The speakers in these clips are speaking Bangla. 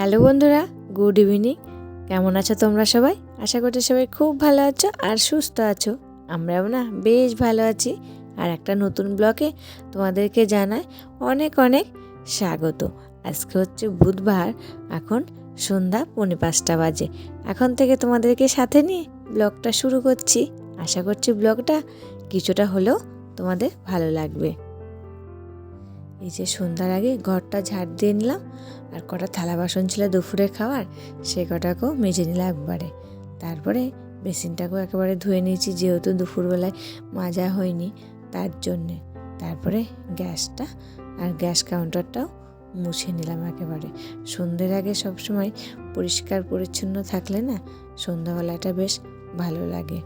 হ্যালো বন্ধুরা, গুড ইভিনিং। কেমন আছো তোমরা সবাই? আশা করছি সবাই খুব ভালো আছো আর সুস্থ আছো। আমরাও না বেশ ভালো আছি। আর একটা নতুন ব্লকে তোমাদেরকে জানাই অনেক অনেক স্বাগত। আজকে হচ্ছে বুধবার, এখন সন্ধ্যা পৌনে পাঁচটা বাজে। এখন থেকে তোমাদেরকে সাথে নিয়ে ব্লগটা শুরু করছি। আশা করছি ব্লগটা কিছুটা হলেও তোমাদের ভালো লাগবে। এই যে সন্ধ্যার আগে ঘরটা ঝাড় দিয়ে নিলাম, আর কটা থালা বাসন ছিল দুপুরে খাওয়ার, সে কটাকেও মেজে নিলাম একবারে। তারপরে বেসিনটাকেও একেবারে ধুয়ে নিয়েছি, যেহেতু দুপুরবেলায় মাজা হয়নি তার জন্যে। তারপরে গ্যাসটা আর গ্যাস কাউন্টারটাও মুছে নিলাম একেবারে। সন্ধ্যের আগে সবসময় পরিষ্কার পরিচ্ছন্ন থাকলে না সন্ধ্যাবেলাটা বেশ ভালো লাগে।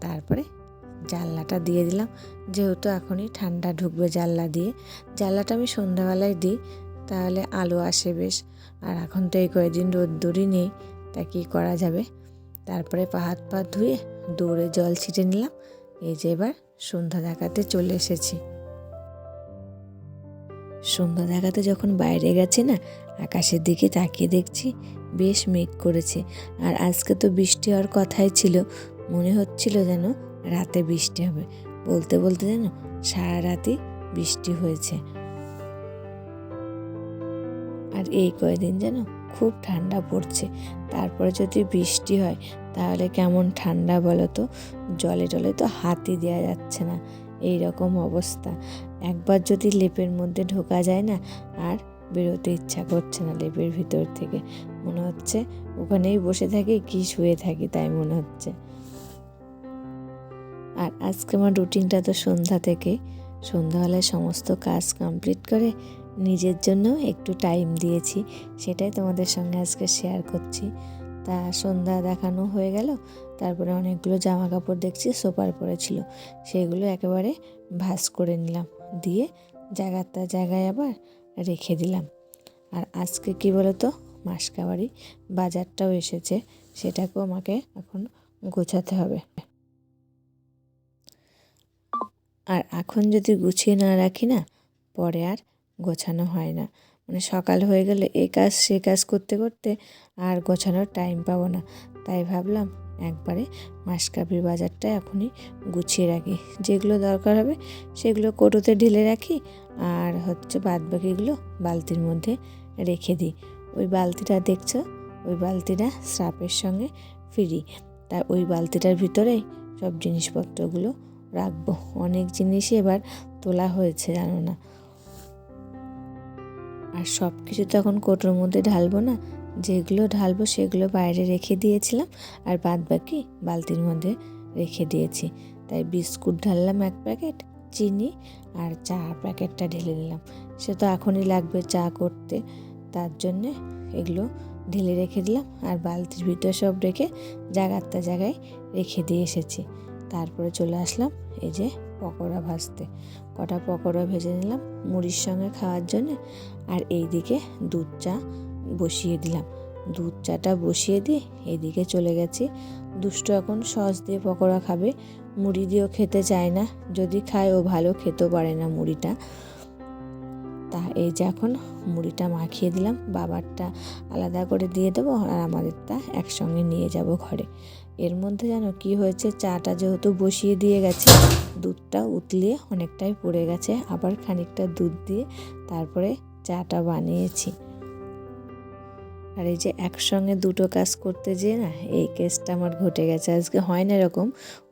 তারপরে জানলাটা দিয়ে দিলাম। যেহেতু এখনই ঠান্ডা ঢুকবে জানলা দিয়ে, জানলাটা আমি সন্ধ্যাবেলায় দিই, তাহলে আলো আসে বেশ। আর এখন তো এই কয়েকদিন রোদ্দুরই নেই, তা কী করা যাবে? তারপরে হাত পা ধুয়ে দৌড়ে জল ছিটে নিলাম। এই যে এবার সন্ধ্যা দেখাতে চলে এসেছি। সন্ধ্যা দেখাতে যখন বাইরে গেছি না, আকাশের দিকে তাকিয়ে দেখছি বেশ মেঘ করেছে। আর আজকে তো বৃষ্টি হওয়ার কথাই ছিল, মনে হচ্ছিল যেন রাতে বৃষ্টি হবে। বলতে বলতে যেন সারা রাতই বৃষ্টি হয়েছে। আর এই কয়দিন যেন খুব ঠান্ডা পড়ছে। তারপরে যদি বৃষ্টি হয়, তাহলে কেমন ঠান্ডা বলো তো? জলে টলে তো হাতই দেওয়া যাচ্ছে না। এই রকম অবস্থা। একবার যদি লেপের মধ্যে ঢোকা যায় না, আর বেরোতে ইচ্ছা করছে না লেপের ভিতর থেকে। মনে হচ্ছে ওখানেই বসে থাকি, কি শুয়ে থাকি তাই মনে হচ্ছে। আর আজকে আমার রুটিনটা তো সন্ধ্যা থেকে। সন্ধ্যাবেলায় সমস্ত কাজ কমপ্লিট করে নিজের জন্য একটু টাইম দিয়েছি। সেটাই তোমাদের সঙ্গে আজকে শেয়ার করছি। তা সন্ধ্যা দেখানো হয়ে গেল, তারপরে অনেকগুলো জামা কাপড় দেখছি সোপার পড়েছিল সেগুলো একেবারে ভাস করে নিলাম, দিয়ে জায়গাটা জায়গায় আবার রেখে দিলাম। আর আজকে কি বলতো, মাসকাবাড়ি বাজারটাও এসেছে, সেটাকেও আমাকে এখন গোছাতে হবে। আর এখন যদি গুছিয়ে না রাখি না, পরে আর গোছানো হয় না। মানে সকাল হয়ে গেলে এ কাজ সে কাজ করতে করতে আর গোছানোর টাইম পাবো না। তাই ভাবলাম একবারে মাসকাপির বাজারটা এখনই গুছিয়ে রাখি। যেগুলো দরকার হবে সেগুলো কোটোতে ঢেলে রাখি আর হচ্ছে বাদ বাকিগুলো বালতির মধ্যে রেখে দিই। ওই বালতিটা দেখছ? ওই বালতিটা স্রাপের সঙ্গে ফ্রি তাই ওই বালতিটার ভিতরেই সব জিনিসপত্রগুলো রাখব। অনেক জিনিসই এবার তোলা হয়েছে, জানো না। আর সব কিছু তো এখন কোটোর মধ্যে ঢালবো না। যেগুলো ঢালবো সেগুলো বাইরে রেখে দিয়েছিলাম আর বাদ বাকি বালতির মধ্যে রেখে দিয়েছি। তাই বিস্কুট ঢাললাম এক প্যাকেট, চিনি আর চা প্যাকেটটা ঢেলে নিলাম। সে তো এখনই লাগবে চা করতে। তার জন্যে এগুলো ঢেলে রেখে দিলাম আর বালতির ভিতরে সব রেখে জায়গারটা জায়গায় রেখে দিয়ে এসেছি। তারপরে চলে আসলাম এই যে পকোড়া ভাজতে। কটা পকোড়া ভেজে নিলাম মুড়ির সঙ্গে খাওয়ার জন্যে আর এইদিকে দুধ চা বসিয়ে দিলাম। দুধ চাটা বসিয়ে দিয়ে এদিকে চলে গেছি। দুষ্টু এখন সস দিয়ে পকোড়া খাবে। মুড়ি দিয়েও খেতে চায় না। যদি খায় ও ভালো খেতেও পারে না মুড়িটা। তা এই যে এখন মুড়িটা মাখিয়ে দিলাম, বাবারটা আলাদা করে দিয়ে দেবো আর আমাদেরটা একসঙ্গে নিয়ে যাব ঘরে। এর মধ্যে যেন কি হয়েছে, চাটা যেহেতু বসিয়ে দিয়ে গেছে, দুধটা উতলিয়ে অনেকটাই পড়ে গেছে, আবার খানিকটা দুধ দিয়ে তারপরে চাটা বানিয়েছি। আর এই যে একসঙ্গে দুটো কাজ করতে যেয়ে না, এই কেসটা আমার ঘটে গেছে। আজকে হয় না এরকম,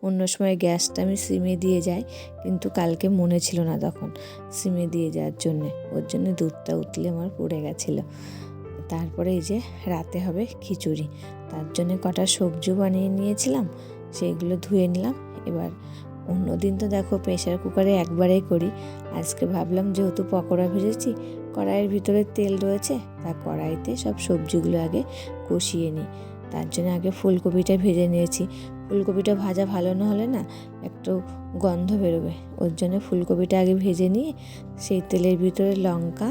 অন্য সময় গ্যাসটা আমি সিমে দিয়ে যাই, কিন্তু কালকে মনে ছিল না তখন সিমে দিয়ে যাওয়ার জন্যে। ওর জন্য দুধটা উতলে আমার পড়ে গেছিল। তারপরে এই যে রাতে হবে খিচুড়ি। তার জন্য কটা সবজি বানিয়ে নিয়েছিলাম, সেইগুলো ধুয়ে নিলাম। এবার অন্য দিন তো দেখো প্রেশার কুকারে একবারেই করি। আজকে ভাবলাম যেহেতু পকোড়া ভেজেছি, কড়াইয়ের ভিতরে তেল রয়েছে, তা কড়াইতে সব সবজিগুলো আগে কষিয়ে নিই। তার জন্য আগে ফুলকপিটা ভেজে নিয়েছি। ফুলকপিটা ভাজা ভালো না হলে না একটু গন্ধ বেরোবে। ওর জন্য ফুলকপিটা আগে ভেজে নিয়ে সেই তেলের ভিতরে লঙ্কা,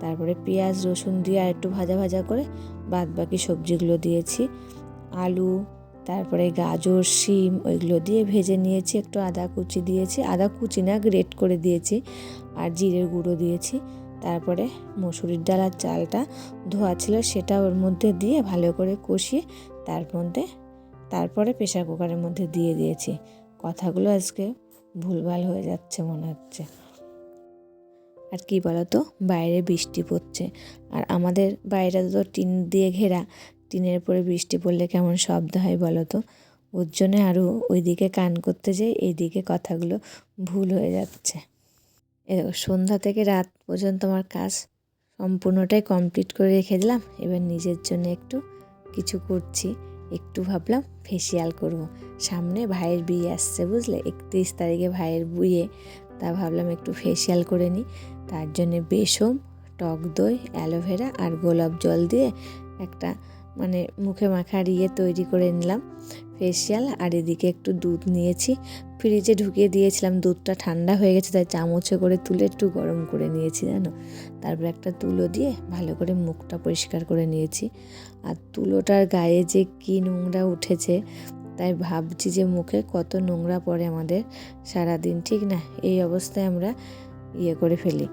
তারপরে পেঁয়াজ, রসুন দিয়ে আর একটু ভাজা ভাজা করে বাদ বাকি সবজিগুলো দিয়েছি। আলু তারপরে গাজর, শিম ওইগুলো দিয়ে ভেজে নিয়েছি, একটু আদা কুচি দিয়েছি। আদা কুচি না, গ্রেট করে দিয়েছি আর জিরের গুঁড়ো দিয়েছি। তারপরে মসুরির ডাল আর চালটা ধোয়া ছিল, সেটা ওর মধ্যে দিয়ে ভালো করে কষিয়ে তার মধ্যে, তারপরে প্রেশার কুকারের মধ্যে দিয়ে দিয়েছি। কথাগুলো আজকে ভুলভাল হয়ে যাচ্ছে মনে হচ্ছে। আর কি বলতো, বাইরে বৃষ্টি পড়ছে। আর আমাদের বাইরে তো টিন দিয়ে ঘেরা টিনের উপরে বৃষ্টি পড়লে কেমন শব্দ হয় বলো তো? ওর জন্যে আরও ওইদিকে কান করতে যাই এইদিকে কথাগুলো ভুল হয়ে যাচ্ছে। সন্ধ্যা থেকে রাত পর্যন্ত আমার কাজ সম্পূর্ণটাই কমপ্লিট করে রেখে দিলাম। এবার নিজের জন্য একটু কিছু করছি। একটু ভাবলাম ফেসিয়াল করব। সামনে ভাইয়ের বিয়ে আসছে বুঝলে? একত্রিশ তারিখে ভাইয়ের বিয়ে। তা ভাবলাম একটু ফেসিয়াল করে নিই। তার জন্যে বেসম টক দই, অ্যালোভেরা আর গোলাপ জল দিয়ে একটা মানে মুখে মাখার ইয়ে তৈরি করে নিলাম ফেসিয়াল আর এদিকে একটু দুধ নিয়েছি। ফ্রিজে ঢুকিয়ে দিয়েছিলাম, দুধটা ঠান্ডা হয়ে গেছে, তাই চামচে করে তুলে একটু গরম করে নিয়েছি, জানো? তারপর একটা তুলো দিয়ে ভালো করে মুখটা পরিষ্কার করে নিয়েছি। আর তুলোটার গায়ে যে কী নোংরা উঠেছে, তাই ভাবছি যে মুখে কত নোংরা পড়ে আমাদের সারাদিন, ঠিক না? এই অবস্থায় আমরা ইয়ে করে ফেলি।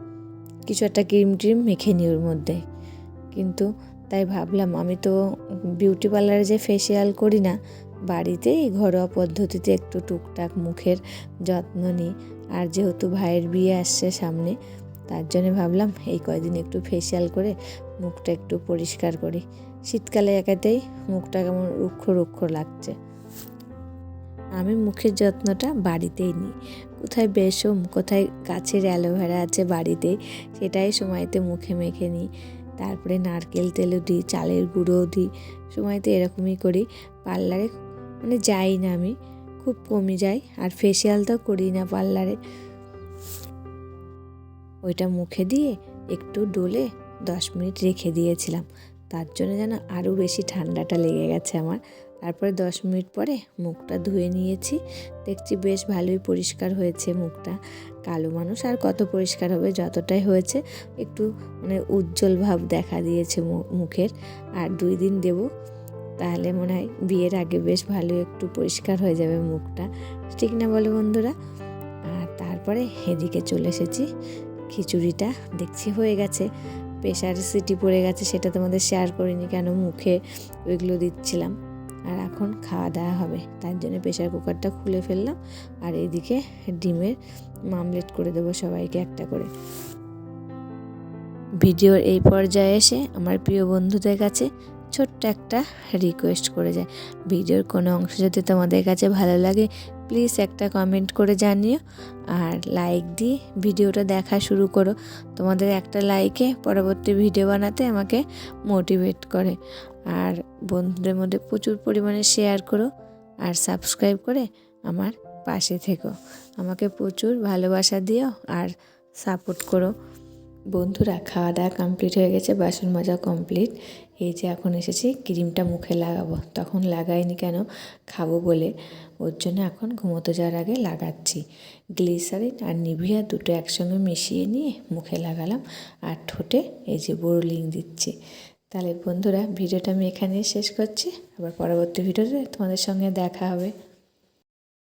কিছু একটা ক্রিম ট্রিম মেখে নিই ওর মধ্যে। কিন্তু তাই ভাবলাম আমি তো বিউটি পার্লারে যে ফেসিয়াল করি না, বাড়িতেই ঘরোয়া পদ্ধতিতে একটু টুকটাক মুখের যত্ন নিই। আর যেহেতু ভাইয়ের বিয়ে আসছে সামনে, তার জন্য ভাবলাম এই কয়দিন একটু ফেসিয়াল করে মুখটা একটু পরিষ্কার করি। শীতকালে একাতেই মুখটা কেমন রুক্ষ রুক্ষ লাগছে। আমি মুখের যত্নটা বাড়িতেই নিই। কোথায় বেসম, কোথায় গাছের অ্যালোভেরা আছে বাড়িতে সেটাই সময়তে মুখে মেখে নিই। তারপরে নারকেল তেলও দিই, চালের গুঁড়োও দিই। সময় তো এরকমই করি। পার্লারে মানে যাই না আমি, খুব কমে যাই। আর ফেসিয়াল তো করি না পার্লারে। ওইটা মুখে দিয়ে একটু ডোলে দশ মিনিট রেখে দিয়েছিলাম। তার জন্য যেন আরও বেশি ঠান্ডাটা লেগে গেছে আমার। তারপরে দশ মিনিট পরে মুখটা ধুয়ে নিয়েছি। দেখছি বেশ ভালোই পরিষ্কার হয়েছে মুখটা। কালো মানুষ আর কত পরিষ্কার হবে যতটাই হয়েছে, একটু মানে উজ্জ্বল ভাব দেখা দিয়েছে মুখের। আর দুই দিন দেব, তাহলে মনে হয় বিয়ের আগে বেশ ভালো একটু পরিষ্কার হয়ে যাবে মুখটা। ঠিক না বলো বন্ধুরা? আর তারপরে এদিকে চলে এসেছি, খিচুড়িটা দেখছি হয়ে গেছে। প্রেশার সিটি পড়ে গেছে, সেটা তোমাদের শেয়ার করিনি কেন মুখে ওইগুলো দিচ্ছিলাম। আর এখন খাওয়া দাওয়া হবে। তার জন্য প্রেশার কুকারটা খুলে ফেললাম আর এদিকে ডিমের মামলেট করে দেবো সবাইকে একটা করে। ভিডিওর এই পর্যায়ে এসে আমার প্রিয় বন্ধুদের কাছে ছোট্ট একটা রিকোয়েস্ট করে যায় ভিডিওর কোনো অংশ যদি তোমাদের কাছে ভালো লাগে প্লিজ একটা কমেন্ট করে জানিও আর লাইক দিয়ে ভিডিওটা দেখা শুরু করো। তোমাদের একটা লাইকে পরবর্তী ভিডিও বানাতে আমাকে মোটিভেট করে। আর বন্ধুদের মধ্যে প্রচুর পরিমাণে শেয়ার করো আর সাবস্ক্রাইব করে আমার পাশে থেকো। আমাকে প্রচুর ভালোবাসা দিও আর সাপোর্ট করো। বন্ধুরা খাওয়া দাওয়া কমপ্লিট হয়ে গেছে, বাসন মাজা কমপ্লিট এই যে এখন এসেছি, ক্রিমটা মুখে লাগাবো। তখন লাগাইনি কেন? খাব বলে। ওর জন্য এখন ঘুমোতে যাওয়ার আগে লাগাচ্ছি। গ্লিসারিন আর নিভিয়া দুটো একসঙ্গে মিশিয়ে নিয়ে মুখে লাগালাম আর ঠোঁটে এই যে বোরলিং দিচ্ছি। তাহলে বন্ধুরা, ভিডিওটা আমি এখানেই শেষ করছি। আবার পরবর্তী ভিডিওতে তোমাদের সঙ্গে দেখা হবে।